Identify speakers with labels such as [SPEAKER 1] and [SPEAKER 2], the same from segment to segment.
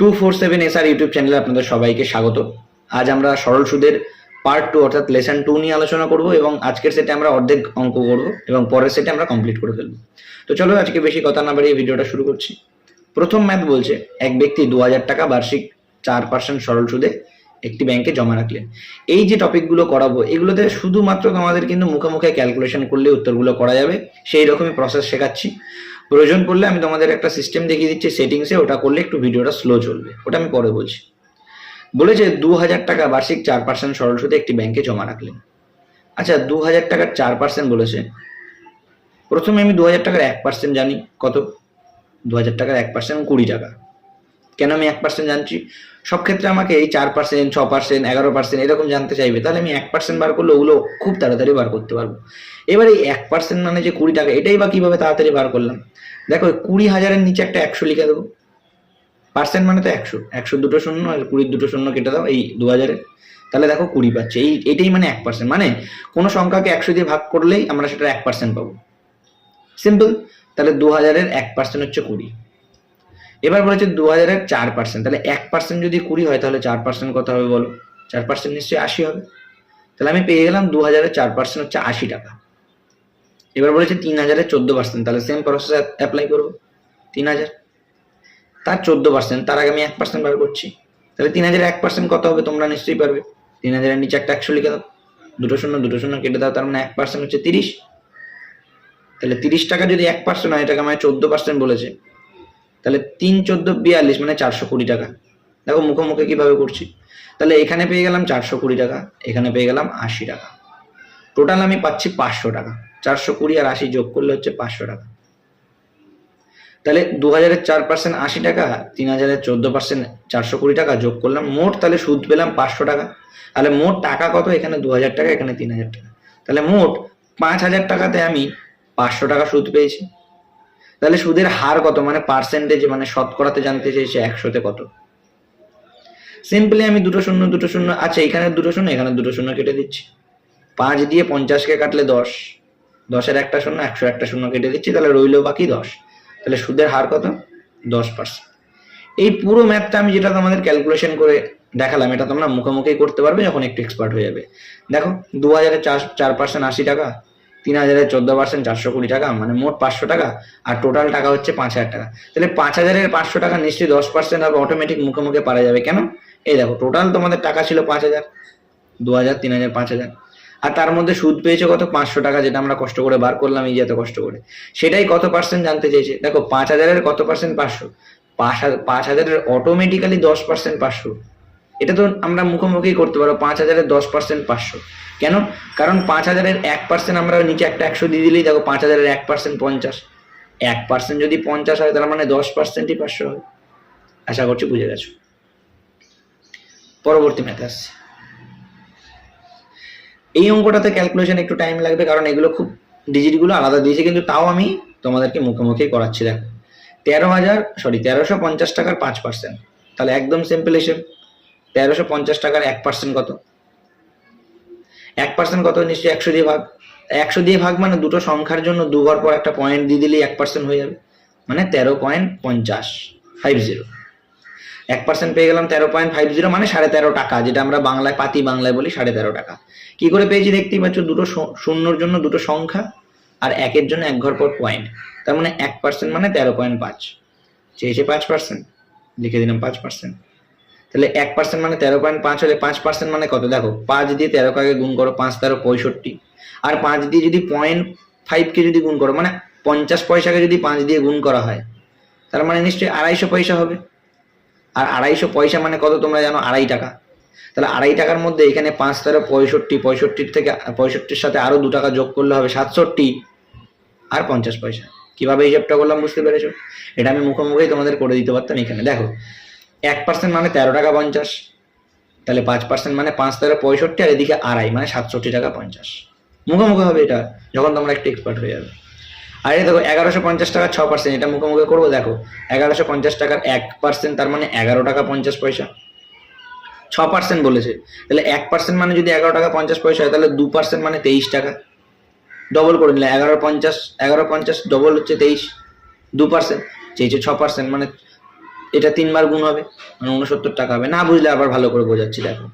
[SPEAKER 1] Two four seven S R YouTube চ্যানেলে আপনাদের সবাইকে স্বাগত। আজ আমরা সরল সুদের পার্ট টু অর্থাৎ লেসন টু নিয়ে আলোচনা করব এবং আজকের সেটে আমরা অর্ধেক অঙ্ক করব এবং পরের সেটে আমরা কমপ্লিট করে ফেলব। তো চলো আজকে বেশি কথা না বাড়িয়ে ভিডিওটা শুরু করছি। প্রথম ম্যাথ বলছে, এক ব্যক্তি দু হাজার টাকা বার্ষিক চার পার্সেন্ট সরল সুদে একটি ব্যাংকে জমা রাখলেন। এই যে টপিকগুলো করাবো, এগুলোতে শুধুমাত্র তোমাদের কিন্তু মুখে মুখে ক্যালকুলেশন করলে উত্তরগুলো করা যাবে, সেই রকমই প্রসেস শেখাচ্ছি। প্রয়োজন পড়লে আমি তোমাদের একটা সিস্টেম দেখিয়ে দিচ্ছি সেটিংসে ওটা করলে একটু ভিডিওটা স্লো চলবে। ওটা আমি পরে বলছি। বলেছে দু হাজার টাকা বার্ষিক চার পার্সেন্ট সরল সুদে একটি ব্যাংকে জমা রাখলেন। আচ্ছা দু হাজার টাকার চার পার্সেন্ট বলেছে। প্রথমে আমি দু হাজার টাকার এক পার্সেন্ট জানি, কত? দু হাজার টাকার এক পার্সেন্ট কুড়ি টাকা। কেন আমি এক পার্সেন্ট জানছি? সব ক্ষেত্রে আমাকে এই চার পার্সেন্ট ছ পার্সেন্ট এগারো পার্সেন্ট এরকম জানতে চাইবে, তাহলে আমি এক পার্সেন্ট বার করলে ওগুলো খুব তাড়াতাড়ি বার করতে পারব। এবার এই এক পার্সেন্ট মানে যে কুড়ি টাকা, এটাই বা কীভাবে তাড়াতাড়ি বার করলাম? দেখো কুড়ি হাজারের নিচে একটা একশো লিখে দেবো। পার্সেন্ট মানে তো একশো একশো দুটো শূন্য আর কুড়ির দুটো শূন্য কেটে দাও, এই দু হাজারে। তাহলে দেখো কুড়ি পাচ্ছে, এই, এটাই মানে এক পার্সেন্ট মানে কোনো সংখ্যাকে একশো দিয়ে ভাগ করলেই আমরা সেটা এক পার্সেন্ট পাবো। সিম্পল তাহলে দু হাজারের এক পার্সেন্ট হচ্ছে কুড়ি। এবার বলেছে দু হাজারের চার পার্সেন্ট তাহলে এক পার্সেন্ট যদি কুড়ি হয়, তাহলে চার পার্সেন্ট কত হবে বলো? চার পার্সেন্ট নিশ্চয়ই আশি হবে। তাহলে আমি পেয়ে গেলাম দু হাজারের চার পার্সেন্ট হচ্ছে আশি টাকা। এবার বলেছে তিন হাজারের চোদ্দ পার্সেন্ট তাহলে সেম প্রসেস অ্যাপ্লাই করব। তিন হাজার তার চোদ্দ পার্সেন্ট তার আগে আমি এক পার্সেন্ট বার করছি। তাহলে তিন হাজার এক পার্সেন্ট কত হবে তোমরা নিশ্চয়ই পারবে। তিন হাজারের নিচে একটা একশো লিখে দাও। দুটো শূন্য দুটো শূন্য কেটে দাও, তার মানে এক পার্সেন্ট হচ্ছে তিরিশ। তাহলে তিরিশ টাকা যদি এক পার্সেন্ট হয়, এটাকে আমায় চোদ্দ পার্সেন্ট বলেছে। তাহলে তিন চোদ্দ বিয়াল্লিশ মানে চারশো কুড়ি টাকা। দেখো মুখোমুখি মুখে কীভাবে করছি। তাহলে এখানে পেয়ে গেলাম চারশো কুড়ি টাকা, এখানে পেয়ে গেলাম আশি টাকা। টোটাল আমি পাচ্ছি পাঁচশো টাকা। চারশো কুড়ি আর আশি যোগ করলে হচ্ছে পাঁচশো টাকা। তাহলে দু হাজারের চার পার্সেন্ট আশি টাকা, তিন হাজারের চোদ্দ পার্সেন্ট চারশো কুড়ি টাকা যোগ করলাম। মোট তাহলে সুদ পেলাম পাঁচশো টাকা। তাহলে মোট টাকা কত? এখানে দু হাজার টাকা, এখানে তিন হাজার টাকা। তাহলে মোট পাঁচ হাজার টাকাতে আমি পাঁচশো টাকা সুদ পেয়েছি। তাহলে সুদের হার কত? মানে পার্সেন্টেজ মানে শতকরাতে জানতে চাইছে একশোতে কত? সিম্পলি আমি দুটো শূন্য দুটো শূন্য আচ্ছা এখানে দুটো শূন্য, এখানে দুটো শূন্য কেটে দিচ্ছি। পাঁচ দিয়ে পঞ্চাশকে কাটলে দশ। দশের একটা শূন্য, একশো একটা শূন্য কেটে দিচ্ছি, তাহলে রইল বাকি দশ। তাহলে সুদের হার কত? দশ পার্সেন্ট এই পুরো ম্যাথটা আমি যেটা তোমাদের ক্যালকুলেশন করে দেখালাম, এটা তোমরা মুখোমুখি করতে পারবে যখন একটু এক্সপার্ট হয়ে যাবে। দেখো দু হাজারে চার চার পার্সেন্ট আশি টাকা তিন হাজারের চোদ্দ পার্সেন্ট চারশো কুড়ি টাকা মানে মোট পাঁচশো টাকা, আর টোটাল টাকা হচ্ছে পাঁচ হাজার টাকা। তাহলে পাঁচ হাজারের পাঁচশো টাকা নিশ্চয়ই দশ পার্সেন্ট হবে অটোমেটিক মুখে মুখে পারা যাবে। কেন? এই দেখো টোটাল তোমাদের টাকা ছিল পাঁচ হাজার, দু হাজার, তিন হাজার, পাঁচ হাজার। আর তার মধ্যে সুদ পেয়েছে কত? পাঁচশো টাকা, যেটা আমরা কষ্ট করে বার করলাম, এই যে এত কষ্ট করে। সেটাই কত পার্সেন্ট জানতে চেয়েছে? দেখো, পাঁচ হাজারের কত পার্সেন্ট পাঁচশো? পাঁচ হাজার, পাঁচ হাজারের অটোমেটিক্যালি দশ পার্সেন্ট পাঁচশো। এটা তো আমরা মুখোমুখি করতে পারব, পাঁচ হাজারের দশ পার্সেন্ট পাঁচশো। কেন? কারণ পাঁচ হাজারের এক পার্সেন্ট আমরা নিচে একটা একশো দিয়ে দিলেই দেখো পাঁচ হাজারের এক পার্সেন্ট পঞ্চাশ। এক পার্সেন্ট যদি পঞ্চাশ হয় তার মানে দশ পার্সেন্টই পাঁচশো হবে আশা করছি বুঝে গেছো। পরবর্তী ম্যাথ আসছে এই অঙ্কটাতে ক্যালকুলেশন একটু টাইম লাগবে, কারণ এগুলো খুব ডিজিটগুলো আলাদা দিয়েছে, কিন্তু তাও আমি তোমাদেরকে মুখোমুখি করাচ্ছি, দেখো। তেরো হাজার সরি তেরোশো পঞ্চাশ টাকার পাঁচ পার্সেন্ট তাহলে একদম সিম্পল হিসেব। তেরোশো পঞ্চাশ টাকার এক পার্সেন্ট কত? এক পার্সেন্ট কত নিশ্চয়ই একশো দিয়ে ভাগ। একশো দিয়ে ভাগ মানে দুটো সংখ্যার জন্য দুবার পর একটা পয়েন্ট দিয়ে দিলেই এক পার্সেন্ট হয়ে যাবে। মানে তেরো পয়েন্ট পঞ্চাশ ফাইভ জিরো এক পার্সেন্ট পেয়ে গেলাম তেরো পয়েন্ট ফাইভ জিরো মানে সাড়ে তেরো টাকা, যেটা আমরা বাংলায়, পাতি বাংলায় বলি সাড়ে তেরো টাকা। কি করে পেয়েছি দেখতেই পাচ্ছ? দুটো শূন্যর জন্য দুটো সংখ্যা আর একের জন্য এক ঘর পর পয়েন্ট তার মানে এক পার্সেন্ট মানে তেরো পয়েন্ট পাঁচ। চেয়েছে পাঁচ পার্সেন্ট লিখে দিলাম পাঁচ পার্সেন্ট তাহলে এক পার্সেন্ট মানে তেরো পয়েন্ট পাঁচ হলে পাঁচ পার্সেন্ট মানে কত? দেখো, পাঁচ দিয়ে তেরো কাকে গুণ করো, পাঁচ তেরো পঁয়ষট্টি। আর পাঁচ দিয়ে যদি পয়েন্ট ফাইভকে যদি গুণ করো মানে পঞ্চাশ পয়সাকে যদি পাঁচ দিয়ে গুণ করা হয়, তার মানে নিশ্চয়ই আড়াইশো পয়সা হবে। আর আড়াইশো পয়সা মানে কত তোমরা জানো? আড়াই টাকা। তাহলে আড়াই টাকার মধ্যে এখানে পাঁচ তেরো পঁয়ষট্টি, পঁয়ষট্টির থেকে, পঁয়ষট্টির সাথে আরও দু টাকা যোগ করলে হবে সাতষট্টি আর পঞ্চাশ পয়সা। কীভাবে হিসাবটা করলাম বুঝতে পেরেছ? এটা আমি মুখোমুখি তোমাদের করে দিতে পারতাম এখানে। দেখো এক পার্সেন্ট মানে তেরো টাকা পঞ্চাশ, তাহলে পাঁচ পার্সেন্ট মানে পাঁচ, তেরো, পঁয়ষট্টি, আর এদিকে আড়াই মানে সাতষট্টি টাকা পঞ্চাশ। মুখোমুখি হবে এটা, যখন তোমরা একটু এক্সপার্ট হয়ে যাবে। আর এই দেখো, এগারোশো পঞ্চাশ টাকা ছ পার্সেন্ট এটা মুখোমুখি করব, দেখো, এগারোশো পঞ্চাশ টাকার এক পার্সেন্ট তার মানে এগারো টাকা পঞ্চাশ পয়সা। ছ পার্সেন্ট বলেছে, তাহলে এক পার্সেন্ট মানে যদি এগারো টাকা পঞ্চাশ পয়সা হয়, তাহলে দু পার্সেন্ট মানে তেইশ টাকা। ডবল করে নিলে এগারো পঞ্চাশ এগারো পঞ্চাশ ডবল হচ্ছে তেইশ, দু পার্সেন্ট চেয়েছে ছ পার্সেন্ট মানে এটা তিনবার গুণ হবে মানে উনসত্তর টাকা হবে। না বুঝলে আবার ভালো করে বোঝাচ্ছি, দেখো।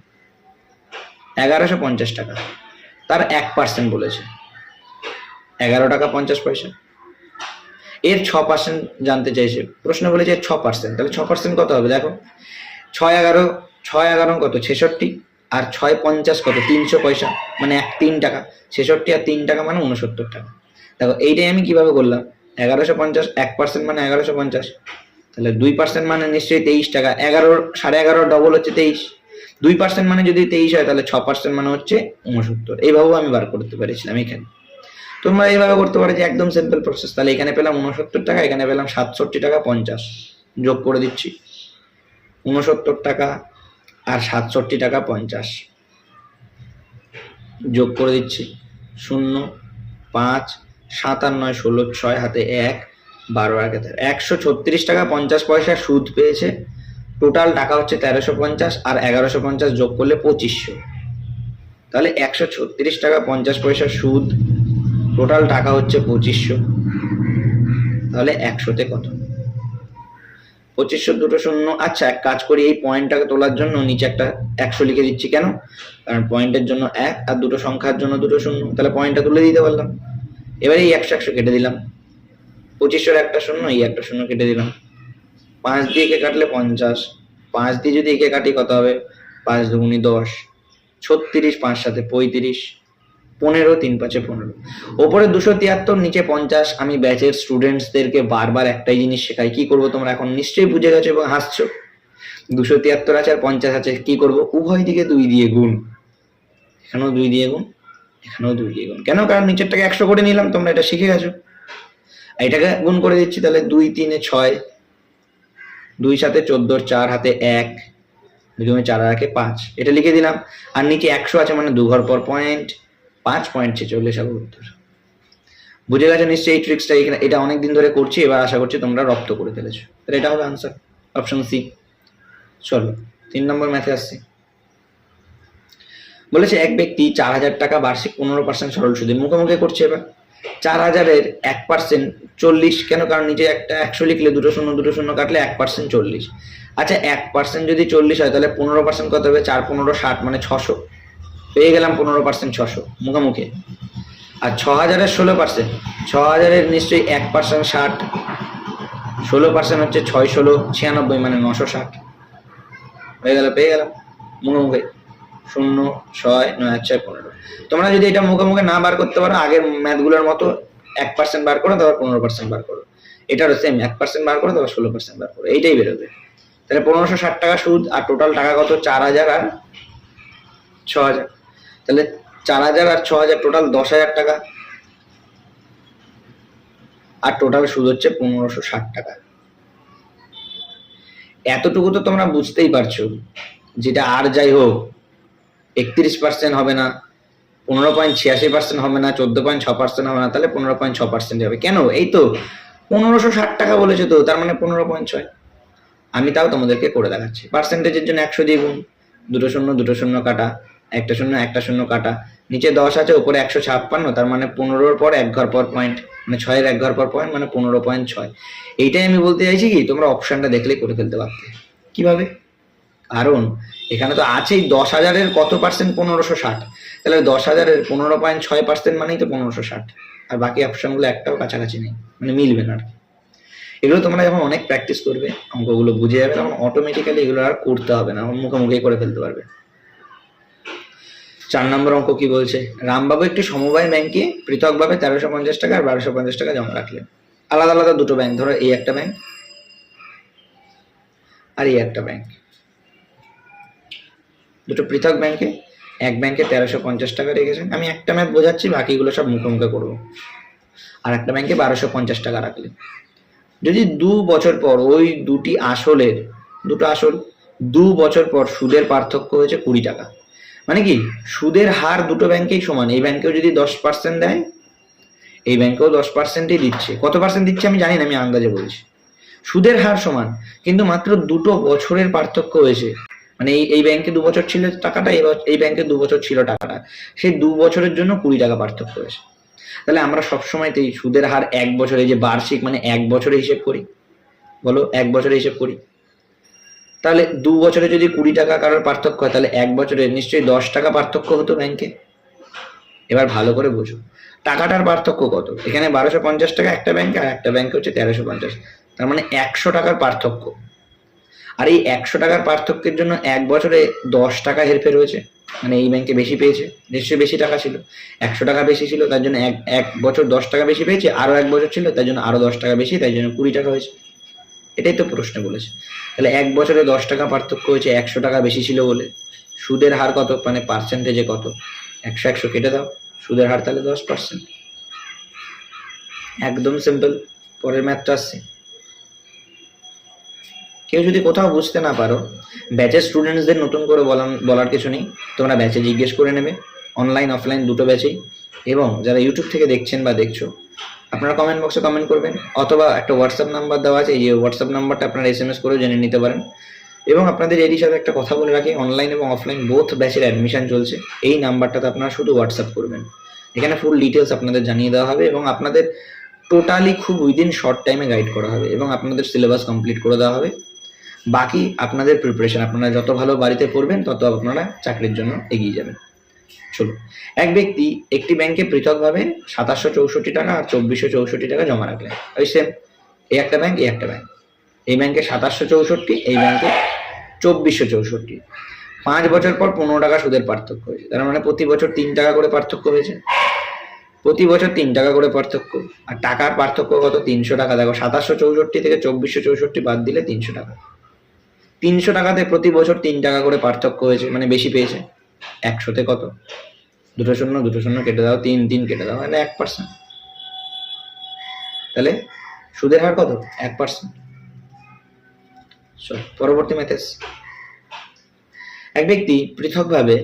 [SPEAKER 1] এগারোশো পঞ্চাশ টাকা। তার এক পার্সেন্ট বলেছে। এগারো টাকা পঞ্চাশ পয়সা। এর ছ পার্সেন্ট জানতে চাইছে। প্রশ্ন বলেছে এর ছ পার্সেন্ট তাহলে ছ পার্সেন্ট কত হবে, দেখো। ছয় এগারো ছয় এগারো কত? ছেষট্টি। আর ছয় পঞ্চাশ কত? তিনশো পয়সা। মানে এক তিন টাকা। ছেষট্টি আর তিন টাকা মানে উনসত্তর টাকা। দেখো, এইটাই আমি কীভাবে করলাম? এগারোশো পঞ্চাশ, এক পার্সেন্ট মানে এগারোশো পঞ্চাশ। তাহলে দুই পার্সেন্ট মানে নিশ্চয়ই তেইশ টাকা। এগারো, সাড়ে এগারো ডবল হচ্ছে তেইশ। দুই পার্সেন্ট মানে যদি তেইশ হয়, তাহলে ছ পার্সেন্ট মানে হচ্ছে উনসত্তর। এইভাবেও আমি বার করতে পেরেছিলাম এখানে। তোমরা এইভাবে করতে পারো যে একদম সিম্পল প্রসেস তাহলে এখানে পেলাম উনসত্তর টাকা, এখানে পেলাম সাতষট্টি টাকা পঞ্চাশ। যোগ করে দিচ্ছি। উনসত্তর টাকা আর সাতষট্টি টাকা পঞ্চাশ। যোগ করে দিচ্ছি। শূন্য, পাঁচ সাত আর নয় ষোলো, ছয়, হাতে এক। বারো আগে তেরো একশো ছত্রিশ টাকা পঞ্চাশ পয়সা সুদ পেয়েছে। টোটাল টাকা হচ্ছে তেরোশো পঞ্চাশ আর এগারোশো পঞ্চাশ যোগ করলে পঁচিশশো। তাহলে একশো ছত্রিশ টাকা পঞ্চাশ পয়সা সুদ। টোটাল টাকা হচ্ছে পঁচিশশো। তাহলে একশোতে কত? পঁচিশশো দুটো শূন্য। আচ্ছা এক কাজ করি, এই পয়েন্টটাকে তোলার জন্য নিচে একটা একশো লিখে দিচ্ছি কেন? কারণ পয়েন্টের জন্য এক আর দুটো সংখ্যার জন্য দুটো শূন্য। তাহলে পয়েন্টটা তুলে দিতে পারলাম। এবারে এই একশো একশো কেটে দিলাম। পঁচিশশোর একটা শূন্য, এই একটা শূন্য কেটে দিলাম। পাঁচ দিয়ে একে কাটলে পঞ্চাশ। পাঁচ দিয়ে যদি একে কাটি, কত হবে? পাঁচ দুগুনি দশ। ছত্রিশ, পাঁচ সাথে পঁয়ত্রিশ। পনেরো, তিন পাঁচে পনেরো। ওপরে দুশো তিয়াত্তর, নিচে পঞ্চাশ। আমি ব্যাচের স্টুডেন্টসদেরকে বারবার একটাই জিনিস শেখাই। কি করব তোমরা এখন? নিশ্চয়ই বুঝে গেছো এবং হাসছো। দুশো তিয়াত্তর আছে আর পঞ্চাশ আছে। কি করব? উভয় দিকে দুই দিয়ে গুণ। এখানেও দুই দিয়ে গুণ, এখানেও দুই দিয়ে গুণ। কেন? কারণ নিচেরটাকে একশো করে নিলাম, তোমরা এটা শিখে গেছো। এটাকে গুণ করে দিচ্ছি তাহলে দুই তিনে ছয়, দুই সাথে চোদ্দোর চার হাতে এক, দুই চার একে পাঁচ। এটা লিখে দিলাম। আর নিচে একশো আছে মানে দু ঘর পর পয়েন্ট, পাঁচ পয়েন্ট ছেচল্লিশ হবে উত্তর। বুঝে গেছো নিশ্চয়ই এই ট্রিক্সটা এখানে এটা অনেক দিন ধরে করছি, এবার আশা করছি তোমরা রপ্ত করে ফেলেছো। তাহলে এটা হবে আনসার অপশন সি চলো, তিন নম্বর ম্যাথে আসছি। বলেছে এক ব্যক্তি চার হাজার টাকা বার্ষিক পনেরো পার্সেন্ট সরল সুদে মুখোমুখি করছে এবার। চার হাজারের এক পার্সেন্ট চল্লিশ কেন? কারণ নিচে একটা একশো লিখলে দুটো শূন্য দুটো শূন্য কাটলে এক পার্সেন্ট চল্লিশ। আচ্ছা এক পার্সেন্ট যদি চল্লিশ হয়, তাহলে পনেরো পার্সেন্ট কত হবে? চার, পনেরো, ষাট মানে ছশো। পেয়ে গেলাম পনেরো পার্সেন্ট ছশো, মুখোমুখি। আর ছ হাজারের ষোলো পার্সেন্ট ছ হাজারের নিশ্চয়ই এক পার্সেন্ট ষাট, ষোলো পার্সেন্ট হচ্ছে ছয়, ষোলো, ছিয়ানব্বই মানে নশো ষাট। হয়ে গেল, পেয়ে গেলাম, মুখোমুখি। শূন্য, ছয়, নয় ছয়, পনেরো। তোমরা যদি এটা মুখে মুখে না বার করতে পারো, আগের ম্যাথগুলোর মতো এক পার্সেন্ট বার করো, তারপর পনেরো পার্সেন্ট বার করো। এটারও সেম এক পার্সেন্ট বার করো, তারপর ষোলো পার্সেন্ট বার করো। এইটাই বেরোবে। তাহলে পনেরোশো ষাট টাকা সুদ আর টোটাল টাকা কত? চার হাজার আর ছ হাজার। তাহলে চার হাজার আর ছ হাজার টোটাল দশ হাজার টাকা। আর টোটাল সুদ হচ্ছে পনেরোশো ষাট টাকা। এতটুকু তো তোমরা বুঝতেই পারছ, যেটা আর যাই হোক একত্রিশ পার্সেন্ট হবে না, পনেরো পয়েন্ট ছিয়াশি পার্সেন্ট হবে না, চোদ্দ পয়েন্ট ছ পার্সেন্ট হবে না, তাহলে পনেরো পয়েন্ট ছ পার্সেন্ট হবে। কেন? এই তো পনেরোশো ষাট টাকা বলেছে তো, তার মানে পনেরো পয়েন্ট ছয়। আমি তাও তোমাদেরকে করে দেখাচ্ছি। পার্সেন্টেজের জন্য একশো দিয়ে গুণ। দুটো শূন্য দুটো শূন্য কাটা। একটা শূন্য একটা শূন্য কাটা। নিচে দশ আছে, উপরে একশো ছাপ্পান্ন, তার মানে পনেরোর পর এক ঘর পর পয়েন্ট মানে ছয়ের এক ঘর পর পয়েন্ট মানে পনেরো পয়েন্ট ছয়। এইটাই আমি বলতে চাইছি কি, তোমরা অপশানটা দেখলেই করে ফেলতে পারতে। কীভাবে? কারণ এখানে তো আছেই দশ হাজারের কত পার্সেন্ট পনেরোশো ষাট। তাহলে দশ হাজারের পনেরো পয়েন্ট ছয় পার্সেন্ট মানেই তো পনেরোশো ষাট। আর বাকি অপশনগুলো একটাও কাছাকাছি নেই। মানে মিলবে না আর এগুলো তোমরা যখন অনেক প্র্যাকটিস করবে, অঙ্কগুলো বুঝে যাবে, তখন অটোমেটিক্যালি এগুলো আর করতে হবে না। মুখে মুখে করে ফেলতে পারবে। চার নম্বর অঙ্ক কি বলছে? রামবাবু একটি সমবায় ব্যাংকে পৃথকভাবে তেরোশো পঞ্চাশ টাকা আর বারোশো পঞ্চাশ টাকা জমা রাখলেন। আলাদা আলাদা দুটো ব্যাংক ধরো এই একটা ব্যাংক আর এই একটা ব্যাংক দুটো পৃথক ব্যাংকে এক ব্যাংকে তেরোশো পঞ্চাশ টাকা রেখেছেন। আমি একটা ম্যাথ বোঝাচ্ছি, বাকিগুলো সব মুখে মুখে করব। আর একটা ব্যাংকে বারোশো পঞ্চাশ টাকা রাখলেন। যদি দু বছর পর ওই দুটি আসলের, দুটো আসল, দু বছর পর সুদের পার্থক্য হয়েছে কুড়ি টাকা। মানে কি? সুদের হার দুটো ব্যাংকেই সমান। এই ব্যাংকেও যদি দশ পার্সেন্ট দেয়, এই ব্যাংকেও দশ পার্সেন্টই দিচ্ছে। কত পার্সেন্ট দিচ্ছে আমি জানি না, আমি আন্দাজে বলছি। সুদের হার সমান। কিন্তু মাত্র দুটো বছরের পার্থক্য হয়েছে মানে এই এই ব্যাংকে দু বছর ছিল টাকাটা এই ব্যাংকে দু বছর ছিল টাকাটা। সেই দু বছরের জন্য কুড়ি টাকা পার্থক্য হয়েছে। তাহলে আমরা সবসময়তেই সুদের হার এক বছরে যে বার্ষিক মানে এক বছরে হিসেব করি। বলো, এক বছরে হিসেব করি। তাহলে দু বছরে যদি কুড়ি টাকা কারোর পার্থক্য হয়, তাহলে এক বছরে নিশ্চয়ই দশ টাকা পার্থক্য হতো ব্যাংকে এবার ভালো করে বোঝো। টাকাটার পার্থক্য কত? এখানে বারোশো পঞ্চাশ টাকা একটা ব্যাংকে আর একটা ব্যাংকে হচ্ছে তেরোশো পঞ্চাশ। তার মানে একশো টাকার পার্থক্য। আর এই একশো টাকার পার্থক্যের জন্য এক বছরে দশ টাকা হেরফের হয়েছে। মানে এই ব্যাংকে বেশি পেয়েছে, নিশ্চয়ই বেশি টাকা ছিল। একশো টাকা বেশি ছিল, তার জন্য এক এক বছর দশ টাকা বেশি পেয়েছে আরও এক বছর ছিল, তার জন্য আরও দশ টাকা বেশি, তাই জন্য কুড়ি টাকা হয়েছে। এটাই তো প্রশ্ন বলেছে। তাহলে এক বছরে দশ টাকা পার্থক্য হয়েছে, একশো টাকা বেশি ছিল বলে। সুদের হার কত? মানে পার্সেন্টেজে কত? একশো একশো কেটে দাও। সুদের হার তাহলে দশ পার্সেন্ট একদম সিম্পল পরের ম্যাথটা আসছে। কেউ যদি কোথাও বুঝতে না পারো ব্যাচের স্টুডেন্টসদের নতুন করে বলার বলার কিছু নেই। তোমরা ব্যাচে জিজ্ঞেস করে নেবে অনলাইন অফলাইন দুটো ব্যাচেই এবং যারা ইউটিউব থেকে দেখছেন বা দেখছ, আপনারা কমেন্ট বক্সে কমেন্ট করবেন, অথবা একটা হোয়াটসঅ্যাপ নাম্বার দেওয়া আছে, এই হোয়াটসঅ্যাপ নাম্বারটা আপনারা এস এম এস করেও জেনে নিতে পারেন। এবং আপনাদের এরই সাথে একটা কথা বলে রাখি অনলাইন এবং অফলাইন বোথ ব্যাচের অ্যাডমিশন চলছে। এই নাম্বারটাতে আপনারা শুধু হোয়াটসঅ্যাপ করবেন। এখানে ফুল ডিটেলস আপনাদের জানিয়ে দেওয়া হবে এবং আপনাদের টোটালি খুব উইদিন শর্ট টাইমে গাইড করা হবে এবং আপনাদের সিলেবাস কমপ্লিট করে দেওয়া হবে। বাকি আপনাদের প্রিপারেশন আপনারা যত ভালো বাড়িতে পড়বেন, তত আপনারা চাকরির জন্য এগিয়ে যাবেন। চলুন। এক ব্যক্তি একটি ব্যাংকে পৃথকভাবে সাতাশশো চৌষট্টি টাকা আর চব্বিশশো চৌষট্টি টাকা জমা রাখলেন। ওই সেম এই একটা ব্যাংক এই একটা ব্যাংক এই ব্যাংকে সাতাশশো চৌষট্টি, এই ব্যাংকে চব্বিশশো চৌষট্টি। পাঁচ বছর পর পনেরো টাকা সুদের পার্থক্য হয়েছে। তার মানে প্রতি বছর তিন টাকা করে পার্থক্য হয়েছে। প্রতি বছর তিন টাকা করে পার্থক্য। আর টাকার পার্থক্য কত? তিনশো টাকা। দেখো, সাতাশশো চৌষট্টি থেকে চব্বিশশো চৌষট্টি বাদ দিলে তিনশো টাকা। তিনশো টাকাতে প্রতি বছর তিন টাকা করে পার্থক্য হয়েছে মানে বেশি পেয়েছে। একশোতে কত? দুটো শূন্য দুটো শূন্য কেটে দাও, তিন তিন কেটে দাও মানে এক পার্সেন্ট তাহলে সুদের হার কত? এক পার্সেন্ট পরবর্তী মেথেস এক ব্যক্তি পৃথকভাবে,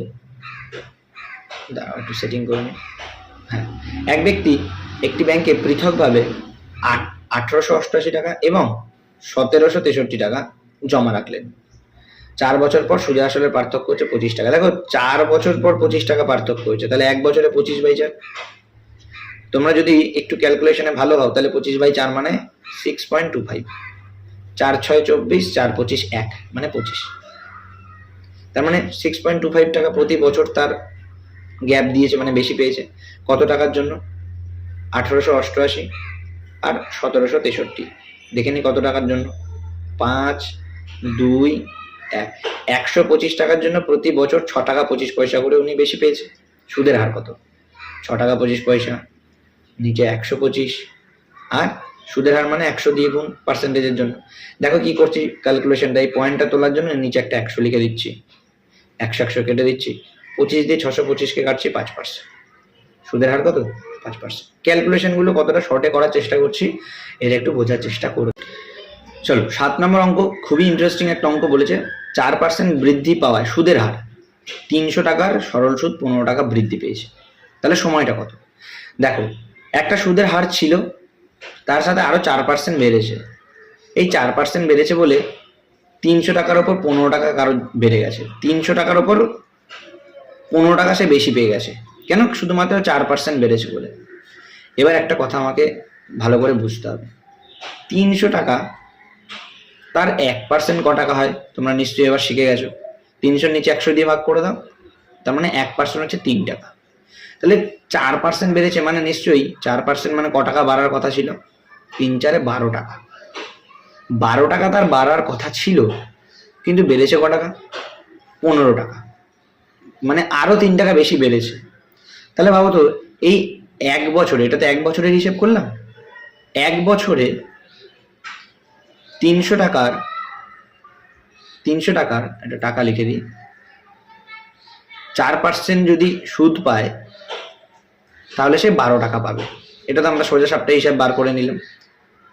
[SPEAKER 1] দাঁড়াও, একটু সেটিং করে হ্যাঁ এক ব্যক্তি একটি ব্যাংকে পৃথকভাবে আট, আঠারোশো অষ্টআশি টাকা এবং সতেরোশো তেষট্টি টাকা জমা রাখলেন। চার বছর পর সুদে আসলের পার্থক্য হচ্ছে পঁচিশ টাকা। দেখো, চার বছর পর পঁচিশ টাকা পার্থক্য হচ্ছে তাহলে এক বছরে পঁচিশ বাই চার। তোমরা যদি একটু ক্যালকুলেশনে ভালো হও, তাহলে পঁচিশ বাই চার মানে সিক্স পয়েন্ট টু ফাইভ চার ছয় চব্বিশ, চার পঁচিশ এক মানে পঁচিশ। তার মানে সিক্স পয়েন্ট টু ফাইভ টাকা প্রতি বছর তার গ্যাপ দিয়েছে মানে বেশি পেয়েছে। কত টাকার জন্য? আঠারোশো অষ্টআশি আর সতেরোশো তেষট্টি। দেখে নি কত টাকার জন্য? পাঁচ দুই, এক। একশো পঁচিশ টাকার জন্য প্রতি বছর ছ টাকা পঁচিশ পয়সা করে উনি বেশি পেয়েছে। সুদের হার কত? ছ টাকা পঁচিশ পয়সা, নিচে একশো পঁচিশ। আর সুদের হার মানে একশো দিয়ে গুণ পার্সেন্টেজের জন্য। দেখো কি করছি ক্যালকুলেশনটা এই পয়েন্টটা তোলার জন্য নিচে একটা একশো লিখে দিচ্ছি। একশো একশো কেটে দিচ্ছি। পঁচিশ দিয়ে ছশো পঁচিশকে কাটছি পাঁচ পার্সেন্ট সুদের হার কত? পাঁচ পার্সেন্ট ক্যালকুলেশনগুলো কতটা শর্টে করার চেষ্টা করছি এটা একটু বোঝার চেষ্টা করো চলো, সাত নম্বর অঙ্ক, খুবই ইন্টারেস্টিং একটা অঙ্ক বলেছে, চার পার্সেন্ট বৃদ্ধি পাওয়ায় সুদের হার, তিনশো টাকার সরল সুদ পনেরো টাকা বৃদ্ধি পেয়েছে। তাহলে সময়টা কত? দেখো, একটা সুদের হার ছিল, তার সাথে আরও চার পার্সেন্ট বেড়েছে। এই চার পার্সেন্ট বেড়েছে বলে তিনশো টাকার ওপর পনেরো টাকা কারও বেড়ে গেছে। তিনশো টাকার ওপর পনেরো টাকা সে বেশি পেয়ে গেছে। কেন? শুধুমাত্র চার পার্সেন্ট বেড়েছে বলে। এবার একটা কথা আমাকে ভালো করে বুঝতে হবে। তিনশো টাকা তার এক পার্সেন্ট ক টাকা হয়, তোমরা নিশ্চয়ই এবার শিখে গেছো। তিনশোর নিচে একশো দিয়ে ভাগ করে দাও, তার মানে এক পার্সেন্ট হচ্ছে তিন টাকা। তাহলে চার পার্সেন্ট বেড়েছে মানে নিশ্চয়ই, চার পার্সেন্ট মানে ক টাকা বাড়ার কথা ছিল, তিন চারে বারো টাকা। বারো টাকা তার বাড়ার কথা ছিল, কিন্তু বেড়েছে ক টাকা? পনেরো টাকা। মানে আরও তিন টাকা বেশি বেড়েছে। তাহলে ভাবো তো, এই এক বছরে, এটা তো এক বছরের হিসেব করলাম, এক বছরে তিনশো টাকার তিনশো টাকার একটা টাকা লিখে দিই। চার পার্সেন্ট যদি সুদ পায়, তাহলে সে বারো টাকা পাবে। এটা তো আমরা সোজা সাপটা হিসাব বার করে নিলাম।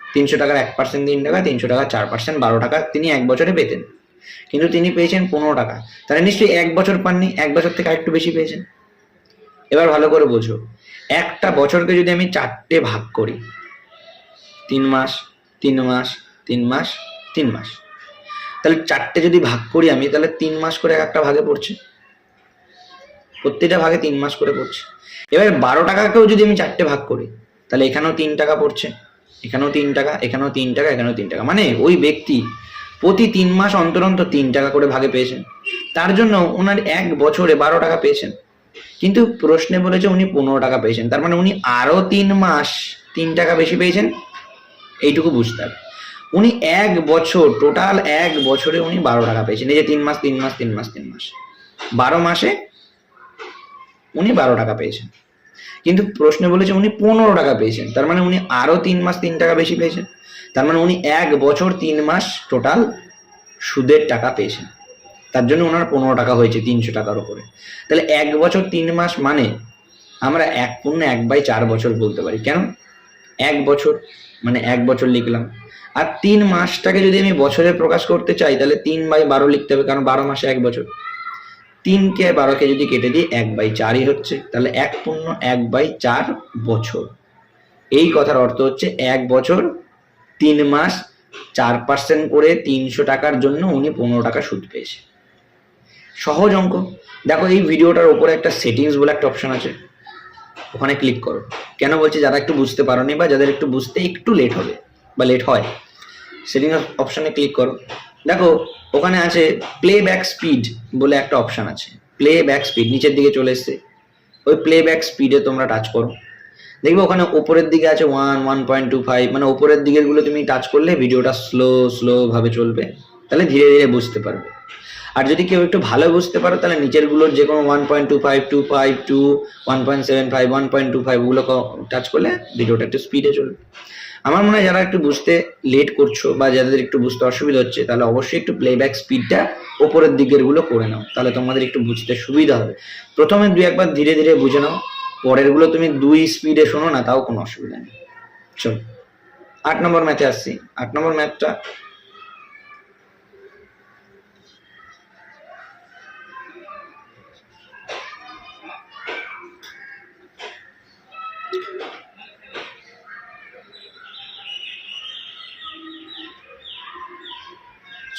[SPEAKER 1] তিনশো টাকার এক পার্সেন্ট তিন টাকা, তিনশো টাকা চার পার্সেন্ট বারো টাকা তিনি এক বছরে পেতেন। কিন্তু তিনি পেয়েছেন পনেরো টাকা। তাহলে নিশ্চয়ই এক বছর পাননি, এক বছর থেকে আরেকটু বেশি পেয়েছেন। এবার ভালো করে বোঝো, একটা বছরকে যদি আমি চারটে ভাগ করি, তিন মাস তিন মাস তিন মাস তিন মাস। তাহলে চারটে যদি ভাগ করি আমি, তাহলে তিন মাস করে এক একটা ভাগে পড়ছে। প্রত্যেকটা ভাগে তিন মাস করে পড়ছে। এবার বারো টাকাকেও যদি আমি চারটে ভাগ করি, তাহলে এখানেও তিন টাকা পড়ছে, এখানেও তিন টাকা, এখানেও তিন টাকা, এখানেও তিন টাকা। মানে ওই ব্যক্তি প্রতি তিন মাস অন্তর অন্তর তিন টাকা করে ভাগে পেয়েছেন। তার জন্য ওনার এক বছরে বারো টাকা পেয়েছেন। কিন্তু প্রশ্নে বলেছে উনি পনেরো টাকা পেয়েছেন। তার মানে উনি আরও তিন মাস তিন টাকা বেশি পেয়েছেন। এইটুকু বুঝতে হবে। উনি এক বছর টোটাল এক বছরে উনি বারো টাকা পেয়েছেন। এই যে তিন মাস তিন মাস তিন মাস তিন মাস। বারো মাসে উনি বারো টাকা পেয়েছেন। কিন্তু প্রশ্নে বলেছে উনি পনেরো টাকা পেয়েছেন। তার মানে উনি আরও তিন মাস তিন টাকা বেশি পেয়েছেন। তার মানে উনি এক বছর, তিন মাস টোটাল সুদের টাকা পেয়েছেন। তার জন্য ওনার পনেরো টাকা হয়েছে তিনশো টাকার উপরে। তাহলে এক বছর, তিন মাস মানে আমরা এক পূর্ণ এক বাই চার বছর বলতে পারি। কেন? এক বছর মানে এক বছর লিখলাম। আর তিন মাসটাকে যদি আমি বছরে প্রকাশ করতে চাই, তাহলে তিন বাই বারো লিখতে হবে, কারণ বারো মাসে এক বছর। তিনকে, বারোকে যদি কেটে দিই, এক বাই চারই হচ্ছে, তাহলে এক পূর্ণ এক বাই চার বছর। এই কথার অর্থ হচ্ছে এক বছর, তিন মাস, চার পার্সেন্ট করে তিনশো টাকার জন্য উনি পনেরো টাকা সুদ পেয়েছে। সহজ অঙ্ক। দেখো, এই ভিডিওটার ওপরে একটা সেটিংস বলে একটা অপশন আছে। ওখানে ক্লিক করো। কেন বলছি, যারা একটু বুঝতে পারোনি বা যাদের একটু বুঝতে একটু লেট হবে। বা লেট হয় সেটিং অপশানে ক্লিক করো। দেখো, ওখানে আছে প্লে ব্যাক স্পিড বলে একটা অপশান আছে। প্লে ব্যাক স্পিড নিচের দিকে চলে এসছে। ওই প্লে ব্যাক স্পিডে তোমরা টাচ করো। দেখবে ওখানে ওপরের দিকে আছে one one point two five মানে ওপরের দিকেরগুলো তুমি টাচ করলে ভিডিওটা স্লো স্লো ভাবে চলবে। তাহলে ধীরে ধীরে বুঝতে পারবে। আর যদি কেউ একটু ভালো বুঝতে পারো, তাহলে নিচেরগুলোর যে কোনো one point two five two five two one point seven five one point two five ওগুলো টাচ করলে ভিডিওটা একটু স্পিডে চলবে। আমার মনে হয় যারা একটু বুঝতে লেট করছ বা যাদের একটু বুঝতে অসুবিধা হচ্ছে, তাহলে অবশ্যই একটু প্লেব্যাক স্পিডটা ওপরের দিকেরগুলো করে নাও। তাহলে তোমাদের একটু বুঝতে সুবিধা হবে। প্রথমে দুই একবার ধীরে ধীরে বুঝে নাও। পরেরগুলো তুমি দুই স্পিডে শোনো না, তাও কোনো অসুবিধা নেই। চলো, আট নম্বর ম্যাথে আসছি। আট নম্বর ম্যাথটা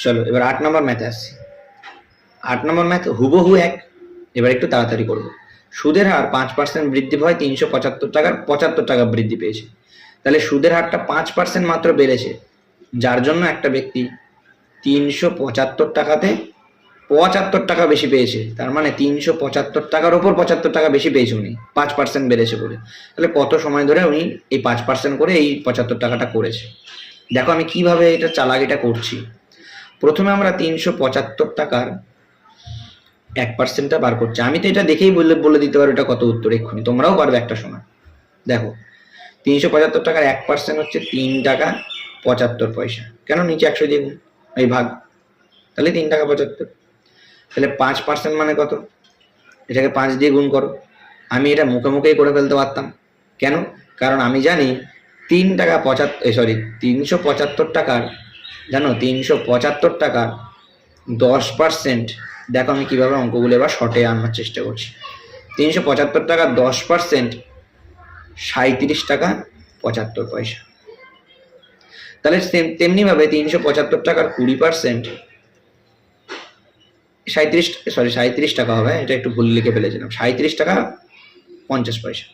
[SPEAKER 1] চলো, এবার আট নম্বর ম্যাথে আসছি। আট নম্বর ম্যাথ হুবহু এক। এবার একটু তাড়াতাড়ি করব। সুদের হার পাঁচ পার্সেন্ট বৃদ্ধি হয় তিনশো পঁচাত্তর টাকার পঁচাত্তর টাকা বৃদ্ধি পেয়েছে। তাহলে সুদের হারটা পাঁচ পার্সেন্ট মাত্র বেড়েছে। যার জন্য একটা ব্যক্তি তিনশো পঁচাত্তর টাকাতে পঁচাত্তর টাকা বেশি পেয়েছে। তার মানে তিনশো পঁচাত্তর টাকার ওপর পঁচাত্তর টাকা বেশি পেয়েছে উনি। পাঁচ পার্সেন্ট বেড়েছে বলে। তাহলে কত সময় ধরে উনি এই পাঁচ পার্সেন্ট করে এই পঁচাত্তর টাকাটা করেছে? দেখো আমি কীভাবে এটা চালাকিটা করছি। প্রথমে আমরা তিনশো পঁচাত্তর টাকার এক পার্সেন্টটা বার করছি। আমি তো এটা দেখেই বলে বলে দিতে পারব এটা কত উত্তর এক্ষুনি। তোমরাও পারবে একটা সময়। দেখো, তিনশো পঁচাত্তর টাকার এক পার্সেন্ট হচ্ছে তিন টাকা পঁচাত্তর পয়সা। কেন? নিচে একশো দিয়ে এই ভাগ। তাহলে তিন টাকা পঁচাত্তর। তাহলে পাঁচ পার্সেন্ট মানে কত? এটাকে পাঁচ দিয়ে গুণ করো। আমি এটা মুখে মুখেই করে ফেলতে পারতাম। কেন? কারণ আমি জানি তিন টাকা পঁচাত্তর সরি তিনশো পঁচাত্তর টাকার জানো, তিনশো পঁচাত্তর টাকা, দশ পার্সেন্ট দেখো আমি কীভাবে অঙ্কগুলো এবার শর্টে আনার চেষ্টা করছি। তিনশো পঁচাত্তর টাকা, দশ পার্সেন্ট সাঁত্রিশ টাকা, পঁচাত্তর পয়সা। তাহলে তেমনিভাবে তিনশো পঁচাত্তর টাকার কুড়ি পার্সেন্ট সাঁত্রিশ সরি সাঁত্রিশ টাকা হবে, এটা একটু ভুল লিখে ফেলেছিলাম সাঁত্রিশ টাকা, পঞ্চাশ পয়সা।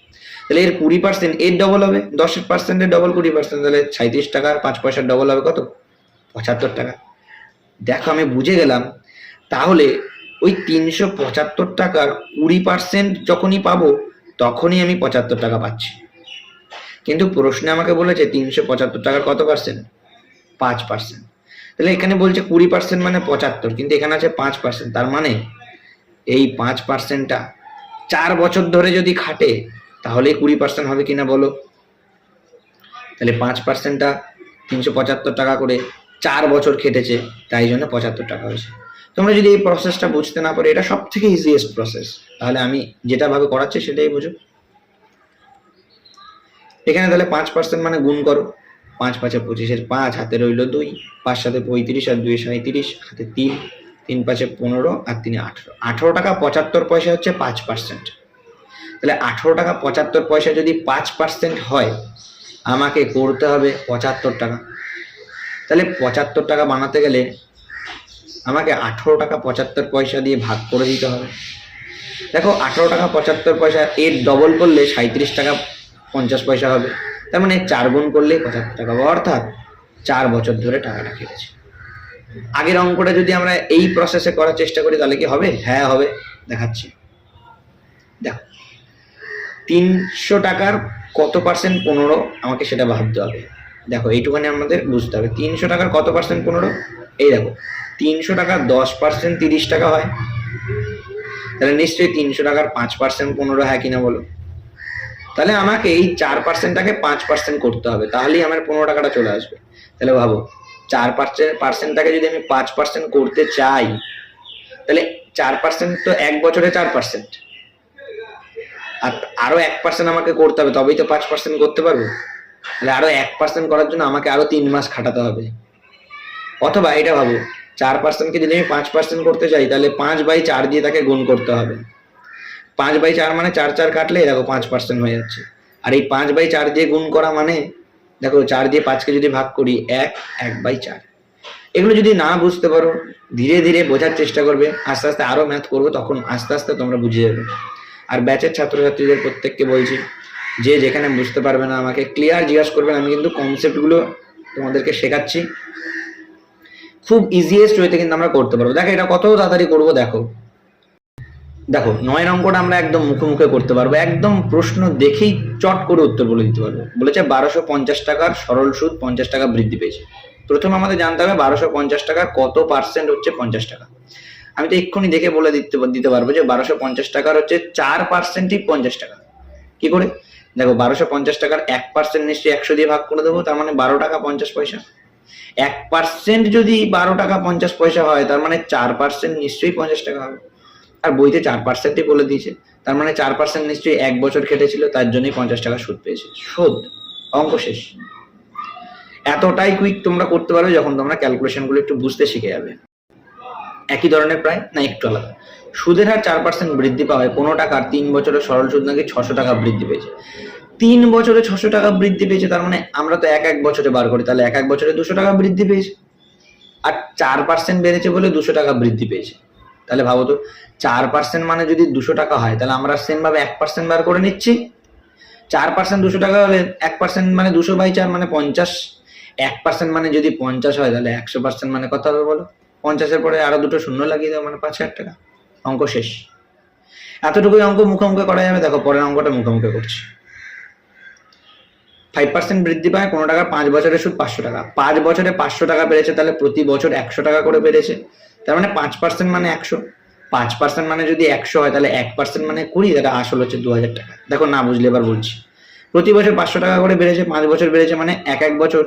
[SPEAKER 1] তাহলে এর কুড়ি পার্সেন্ট এর ডবল হবে, দশের পার্সেন্টের ডবল কুড়ি পার্সেন্ট তাহলে সাঁত্রিশ টাকার পাঁচ পয়সার ডবল হবে কত? পঁচাত্তর টাকা। দেখো, আমি বুঝে গেলাম। তাহলে ওই তিনশো পঁচাত্তর টাকার কুড়ি পার্সেন্ট যখনই পাবো, তখনই আমি পঁচাত্তর টাকা পাচ্ছি। কিন্তু প্রশ্নে আমাকে বলেছে, তিনশো পঁচাত্তর টাকার কত পার্সেন্ট পাঁচ পার্সেন্ট তাহলে এখানে বলছে কুড়ি পার্সেন্ট মানে পঁচাত্তর, কিন্তু এখানে আছে পাঁচ পার্সেন্ট তার মানে এই পাঁচ পার্সেন্টটা চার বছর ধরে যদি খাটে, তাহলে কুড়ি পার্সেন্ট হবে কিনা বলো? তাহলে পাঁচ পার্সেন্টটা তিনশো পঁচাত্তর টাকা করে চার বছর খেটেছে তাই জন্য পঁচাত্তর টাকা হয়েছে। তোমরা যদি এই প্রসেসটা বুঝতে না পারো, এটা সব থেকে ইজিয়েস্ট প্রসেস তাহলে আমি যেটা ভাবে করাচ্ছি সেটাই বুঝো। এখানে তাহলে পাঁচ পার্সেন্ট মানে গুণ করো। পাঁচ পাঁচে পঁচিশের পাঁচ, হাতে রইল দুই, পাঁচ সাথে পঁয়ত্রিশ আর দুই সাঁত্রিশ হাতে তিন তিন পাঁচে পনেরো আর তিনে আঠেরো। আঠেরো টাকা পঁচাত্তর পয়সা হচ্ছে পাঁচ পার্সেন্ট তাহলে আঠেরো টাকা পঁচাত্তর পয়সা যদি পাঁচ পার্সেন্ট হয়, আমাকে করতে হবে পঁচাত্তর টাকা। তাহলে পঁচাত্তর টাকা বানাতে গেলে আমাকে আঠেরো টাকা পঁচাত্তর পয়সা দিয়ে ভাগ করে দিতে হবে। দেখো, আঠেরো টাকা পঁচাত্তর পয়সা এর ডবল করলে সাঁত্রিশ টাকা পঞ্চাশ পয়সা হবে। তার মানে চার গুণ করলেই পঁচাত্তর টাকা হবে। অর্থাৎ চার বছর ধরে টাকাটা কেটেছে। আগের অঙ্কটা যদি আমরা এই প্রসেসে করার চেষ্টা করি, তাহলে কি হবে? হ্যাঁ হবে। দেখাচ্ছি। দেখো, তিনশো টাকার কত পার্সেন্ট পনেরো? আমাকে সেটা ভাবতে হবে। দেখো এইটুখানি আমাদের বুঝতে হবে। তিনশো টাকার কত পার্সেন্ট পনেরো? এই দেখো, তিনশো টাকার দশ পার্সেন্ট তিরিশ টাকা হয়। তাহলে নিশ্চয়ই তিনশো টাকার পাঁচ পার্সেন্ট পনেরো হয় কিনা বলো? তাহলে আমাকে এই চার পার্সেন্টটাকে পাঁচ পার্সেন্ট করতে হবে, তাহলেই আমার পনেরো টাকাটা চলে আসবে। তাহলে ভাবো, চার পার্সেন্ট পার্সেন্টটাকে যদি আমি পাঁচ পার্সেন্ট করতে চাই, তাহলে চার পার্সেন্ট তো এক বছরে চার পার্সেন্ট আর আরও এক পার্সেন্ট আমাকে করতে হবে, তবেই তো পাঁচ পার্সেন্ট করতে পারব। তাহলে আরও এক পার্সেন্ট করার জন্য আমাকে আরও তিন মাস খাটাতে হবে। অথবা এটা ভাবো, চার পার্সেন্টকে যদি আমি পাঁচ পার্সেন্ট করতে চাই, তাহলে পাঁচ বাই চার দিয়ে তাকে গুণ করতে হবে। পাঁচ বাই চার মানে চার চার কাটলে, দেখো পাঁচ পার্সেন্ট হয়ে যাচ্ছে। আর এই পাঁচ বাই চার দিয়ে গুণ করা মানে দেখো চার দিয়ে পাঁচকে যদি ভাগ করি, এক এক বাই চার। এগুলো যদি না বুঝতে পারো, ধীরে ধীরে বোঝার চেষ্টা করবে, আস্তে আস্তে আরও ম্যাথ করব, তখন আস্তে আস্তে তোমরা বুঝে যাবে। আর ব্যাচের ছাত্রছাত্রীদের প্রত্যেককে বলছি যে যেখানে বুঝতে পারবে না, আমাকে ক্লিয়ার জিজ্ঞাসা করবেন আমি কিন্তু কনসেপ্টগুলো তোমাদেরকে শেখাচ্ছি। খুব ইজিয়েস্ট ওয়েতে কিন্তু আমরা করতে পারব। দেখো, এটা কত তাড়াতাড়ি করব দেখো। দেখো নয় অঙ্কটা আমরা একদম মুখে করতে পারব। একদম প্রশ্ন দেখেই চট করে উত্তর বলে দিতে পারব। বলেছে বারোশো পঞ্চাশ টাকার সরল সুদ পঞ্চাশ টাকা বৃদ্ধি পেয়েছে। প্রথমে আমাদের জানতে হবে বারোশো পঞ্চাশ টাকার কত পার্সেন্ট হচ্ছে পঞ্চাশ টাকা। আমি তো এক্ষুনি দেখে বলে দিতে দিতে পারব যে বারোশো পঞ্চাশ টাকার হচ্ছে চার পার্সেন্টই পঞ্চাশ টাকা। কি করে? দেখো, বারোশো পঞ্চাশ টাকার এক পার্সেন্ট নিশ্চয়ই একশো দিয়ে ভাগ করে দেবো, তার মানে বারো টাকা পঞ্চাশ পয়সা। এক পার্সেন্ট যদি বারো টাকা পঞ্চাশ পয়সা হয়, তার মানে চার পার্সেন্ট নিশ্চয়ই পঞ্চাশ টাকা হবে। আর বইতে চার পার্সেন্টই বলে দিয়েছে, তার মানে চার পার্সেন্ট নিশ্চয়ই এক বছর কেটেছিল তার জন্যই পঞ্চাশ টাকা সুদ পেয়েছে। সুদ, অঙ্ক শেষ। এতটাই কুইক তোমরা করতে পারবে যখন তোমরা ক্যালকুলেশনগুলো একটু বুঝতে শিখে যাবে। একই ধরনের প্রায় না, একটু আলাদা। সুদের হার চার পার্সেন্ট বৃদ্ধি পাওয়ায় কোনো টাকার তিন বছরের সরল সুদ নাকি ছশো টাকা বৃদ্ধি পেয়েছে। তিন বছরে ছশো টাকা বৃদ্ধি পেয়েছে, তার মানে আমরা তো এক এক বছরে বার করি, তাহলে এক এক বছরে দুশো টাকা বৃদ্ধি পেয়েছে। আর চার পার্সেন্ট বেড়েছে বলে দুশো টাকা বৃদ্ধি পেয়েছে। তাহলে ভাবো তো, চার পার্সেন্ট মানে যদি দুশো টাকা হয়, তাহলে আমরা সেম ভাবে এক পার্সেন্ট বার করে নিচ্ছি। চার পার্সেন্ট দুশো টাকা হলে এক পার্সেন্ট মানে দুশো বাই চার মানে পঞ্চাশ। এক পার্সেন্ট মানে যদি পঞ্চাশ হয়, তাহলে একশো পার্সেন্ট মানে কত হবে বলো? পঞ্চাশের পরে আরও দুটো শূন্য লাগিয়ে দাও মানে পাঁচ হাজার টাকা। অঙ্ক শেষ। এতটুকুই অঙ্ক মুখোমুখি করা যাবে, দেখো পরের অঙ্কটা মুখোমুখি করছি। ফাইভ পার্সেন্ট বৃদ্ধি পায়, কোনো টাকা পাঁচ বছরের সুদ পাঁচশো টাকা। পাঁচ বছরে পাঁচশো টাকা বেড়েছে, তাহলে প্রতি বছর একশো টাকা করে বেড়েছে। তার মানে পাঁচ পার্সেন্ট মানে একশো। পাঁচ পার্সেন্ট মানে যদি একশো হয়, তাহলে এক পার্সেন্ট মানে কুড়ি তাহলে আসল হচ্ছে দু হাজার টাকা। দেখো না বুঝলে এবার বলছি। প্রতি বছর পাঁচশো টাকা করে বেড়েছে, পাঁচ বছর বেড়েছে মানে এক এক বছর।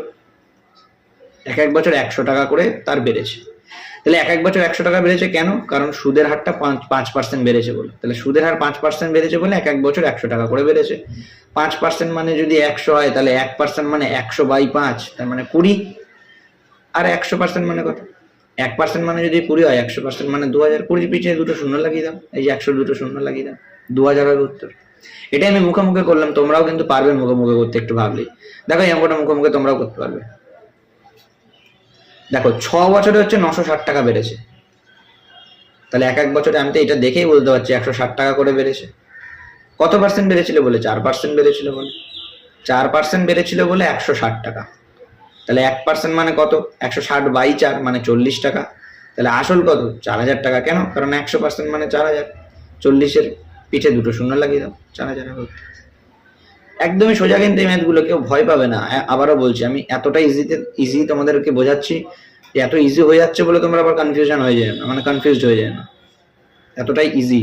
[SPEAKER 1] এক এক বছর একশো টাকা করে তার বেড়েছে। তাহলে এক এক বছর একশো টাকা বেড়েছে কেন? কারণ সুদের হারটা পাঁচ পাঁচ পার্সেন্ট বেড়েছে বলে। তাহলে সুদের হার পাঁচ পার্সেন্ট বেড়েছে বলে এক এক বছর একশো টাকা করে বেড়েছে। পাঁচ পার্সেন্ট মানে যদি একশো হয়, তাহলে এক পার্সেন্ট মানে একশো বাই পাঁচ, তার মানে কুড়ি। আর একশো পার্সেন্ট মানে কত? এক পার্সেন্ট মানে যদি কুড়ি হয়, একশো পার্সেন্ট মানে দু হাজার কুড়ি পিছিয়ে দুটো শূন্য লাগিয়ে দাও। এই যে একশো দুটো শূন্য লাগিয়ে দাও। দু হাজার হবে উত্তর। এটাই আমি মুখে মুখে করলাম, তোমরাও কিন্তু পারবে মুখে মুখে করতে একটু ভাবলেই। দেখো এই অঙ্কটা মুখে মুখে তোমরাও করতে পারবে। দেখো, ছ বছরে হচ্ছে নশো ষাট টাকা বেড়েছে। তাহলে এক এক বছরে আমি তো এটা দেখেই বলতে পারছি, একশো ষাট টাকা করে বেড়েছে। কত পার্সেন্ট বেড়েছিল বলে? চার পার্সেন্ট বেড়েছিল বলে। চার পার্সেন্ট বেড়েছিল বলে একশো ষাট টাকা। তাহলে এক পার্সেন্ট মানে কত? একশো ষাট বাই চার মানে চল্লিশ টাকা। তাহলে আসল কত? চার হাজার টাকা। কেন? কারণ একশো পার্সেন্ট মানে চার হাজার। চল্লিশের পিঠে দুটো শূন্য লাগিয়ে দাও, চার হাজার একদমই সোজা কিন্তু এই ম্যাথগুলো কেউ ভয় পাবে না। আবারও বলছি, আমি এতটা ইজিতে ইজি তোমাদেরকে বোঝাচ্ছি যে এত ইজি হয়ে যাচ্ছে বলে তোমরা আবার কনফিউশন হয়ে যায় না মানে কনফিউজড হয়ে যায় না। এতটাই ইজি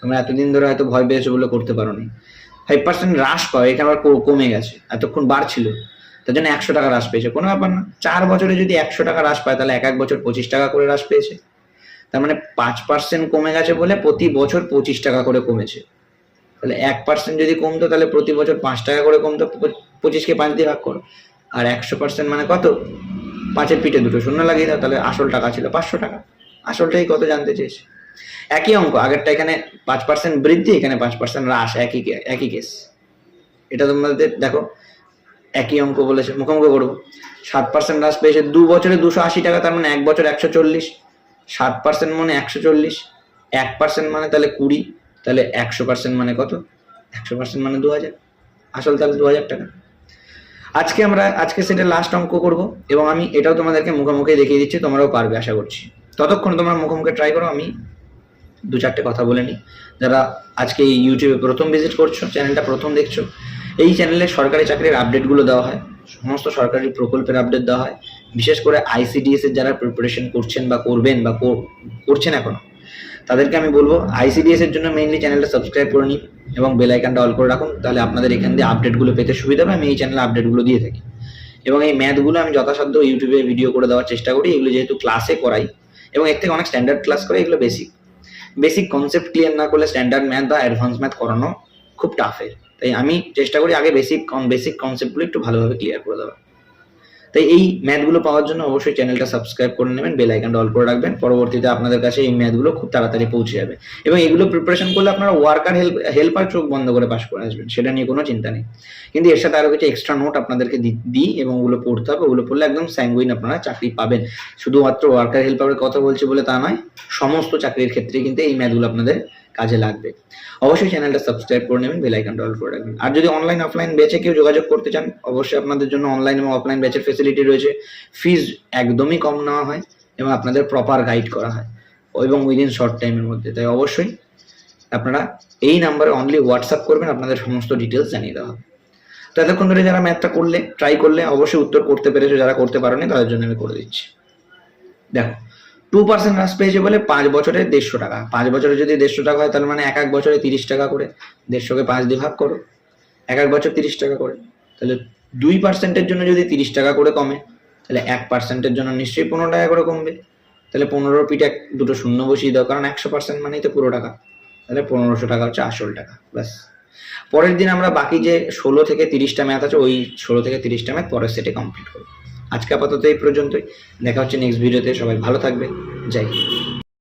[SPEAKER 1] তোমরা এতদিন ধরে হয়তো ভয় পেয়েছ বলে করতে পারো নি ফাইভ পার্সেন্ট হ্রাস পাও এখানে আবার কমে গেছে, এতক্ষণ বাড়ছিল। তার জন্য একশো টাকা হ্রাস পেয়েছে, কোনো ব্যাপার না। চার বছরে যদি একশো টাকা হ্রাস পায়, তাহলে এক এক বছর পঁচিশ টাকা করে হ্রাস পেয়েছে। তার মানে পাঁচ পার্সেন্ট কমে গেছে বলে প্রতি বছর পঁচিশ টাকা করে কমেছে। তাহলে এক পার্সেন্ট যদি কমতো, তাহলে প্রতি বছর পাঁচ টাকা করে কমতো পঁচিশকে পাঁচ দিয়ে ভাগ করো। আর একশো পার্সেন্ট মানে কত? পাঁচের পিঠে দুটো শূন্য লাগিয়ে দাও, তাহলে আসল টাকা ছিল পাঁচশো টাকা। আসলটাই কত জানতে চেয়েছে? একই অঙ্ক, আগেরটা এখানে পাঁচ পার্সেন্ট বৃদ্ধি, এখানে পাঁচ পার্সেন্ট হ্রাস, একই একই কেস এটা তোমাদের দেখো, একই অঙ্ক বলেছে, মুখোমুখি করব। সাত পার্সেন্ট হ্রাস পেয়েছে দু বছরে দুশো আশি টাকা, তার মানে এক বছর একশো চল্লিশ। সাত পার্সেন্ট মানে একশো চল্লিশ। এক পার্সেন্ট মানে তাহলে কুড়ি। তাহলে একশো পার্সেন্ট মানে কত? একশো পার্সেন্ট মানে দু হাজার আসল তাহলে দু হাজার টাকা। আজকে আমরা, আজকে সেটা লাস্ট অঙ্ক করব এবং আমি এটাও তোমাদেরকে মুখোমুখি দেখিয়ে দিচ্ছি, তোমরাও পারবে আশা করছি। ততক্ষণ তোমরা মুখোমুখি ট্রাই করো, আমি দু চারটে কথা বলে নিই। যারা আজকে এই ইউটিউবে প্রথম ভিজিট করছ চ্যানেলটা প্রথম দেখছ, এই চ্যানেলে সরকারি চাকরির আপডেটগুলো দেওয়া হয়। সমস্ত সরকারি প্রকল্পের আপডেট দেওয়া হয়। বিশেষ করে আইসিডিএস এর যারা প্রিপারেশন করছেন বা করবেন বা কর- করছেন এখনও তাদেরকে আমি বলব আইসিডিএস এর জন্য মেইনলি চ্যানেলটা সাবস্ক্রাইব করে নিন এবং বেল আইকনটা অল করে রাখুন, তাহলে আপনাদের এখান দিয়ে আপডেটগুলো পেতে সুবিধা হবে, আমি এই চ্যানেলে আপডেটগুলো দিয়ে থাকি। এবং এই ম্যাথগুলো আমি যথাসাধ্য ইউটিউবে ভিডিও করে দেওয়ার চেষ্টা করি, এগুলো যেহেতু ক্লাসে করাই, এবং এর থেকে অনেক স্ট্যান্ডার্ড ক্লাস করে, এগুলো বেসিক বেসিক কনসেপ্ট ক্লিয়ার না করলে স্ট্যান্ডার্ড ম্যাথ বা অ্যাডভান্স ম্যাথ করানো খুব টাফের তাই আমি চেষ্টা করি আগে বেসিক বেসিক কনসেপ্টগুলো একটু ভালোভাবে ক্লিয়ার করে দেওয়া তাই এই ম্যাথগুলো পাওয়ার জন্য অবশ্যই চ্যানেলটা সাবস্ক্রাইব করে নেবেন, বেল আইকনটা অল করে রাখবেন, পরবর্তীতে আপনাদের কাছে এই ম্যাথগুলো খুব তাড়াতাড়ি পৌঁছে যাবে। এবং এগুলো প্রিপারেশন করলে আপনারা ওয়ার্কার হেল্প হেল্পার চোখ বন্ধ করে পাস করে আসবেন, সেটা নিয়ে কোনো চিন্তা নেই। কিন্তু এর সাথে আরও কিছু এক্সট্রা নোট আপনাদেরকে দিই এবং ওগুলো পড়তে হবে, ওগুলো পড়লে একদম স্যাঙ্গুইন আপনারা চাকরি পাবেন। শুধুমাত্র ওয়ার্কার হেল্পারের কথা বলছি বলে তা নয়, সমস্ত চাকরির ক্ষেত্রে কিন্তু এই ম্যাথগুলো আপনাদের কাজে লাগবে। অবশ্যই চ্যানেলটা সাবস্ক্রাইব করে নেবেন বেল আইকনটা অল করে রাখবেন। আর যদি অনলাইন অফলাইন ব্যাচে কেউ যোগাযোগ করতে চান, অবশ্যই আপনাদের জন্য অনলাইন এবং অফলাইন ব্যাচের ফেসিলিটি রয়েছে। ফিজ একদমই কম নেওয়া হয় এবং আপনাদের প্রপার গাইড করা হয়, এবং উইদিন শর্ট টাইমের মধ্যে। তাই অবশ্যই আপনারা এই নাম্বারে অনলি হোয়াটসঅ্যাপ করবেন, আপনাদের সমস্ত ডিটেলস জানিয়ে দেওয়া হবে। তো এতক্ষণ ধরে যারা ম্যাথটা করলে ট্রাই করলে অবশ্যই উত্তর করতে পেরেছ, যারা করতে পারোনি, তাদের জন্য আমি করে দিচ্ছি। দেখো টু পার্সেন্ট হ্রাস পেয়েছে বলে পাঁচ বছরে দেড়শো টাকা। পাঁচ বছরে যদি দেড়শো টাকা হয় তাহলে মানে এক এক বছরে তিরিশ টাকা করে। দেড়শোকে পাঁচ দিয়ে ভাগ করো। এক এক বছর তিরিশ টাকা করে। তাহলে দুই পার্সেন্টের জন্য যদি তিরিশ টাকা করে কমে, তাহলে এক পার্সেন্টের জন্য নিশ্চয়ই পনেরো টাকা করে কমবে। তাহলে পনেরো পিঠে দুটো শূন্য বসিয়ে দাও, কারণ একশো পার্সেন্ট মানেই তো পুরো টাকা। তাহলে পনেরোশো টাকা হচ্ছে আসল টাকা, ব্যাস। পরের দিন আমরা বাকি যে ষোলো থেকে তিরিশটা ম্যাথ আছে, ওই ষোলো থেকে তিরিশটা ম্যাথ পরের সেটে কমপ্লিট করব। আজকে আপাতত এই পর্যন্তই। দেখা হচ্ছে নেক্সট ভিডিওতে সবাই ভালো থাকবেন। হিন্দ।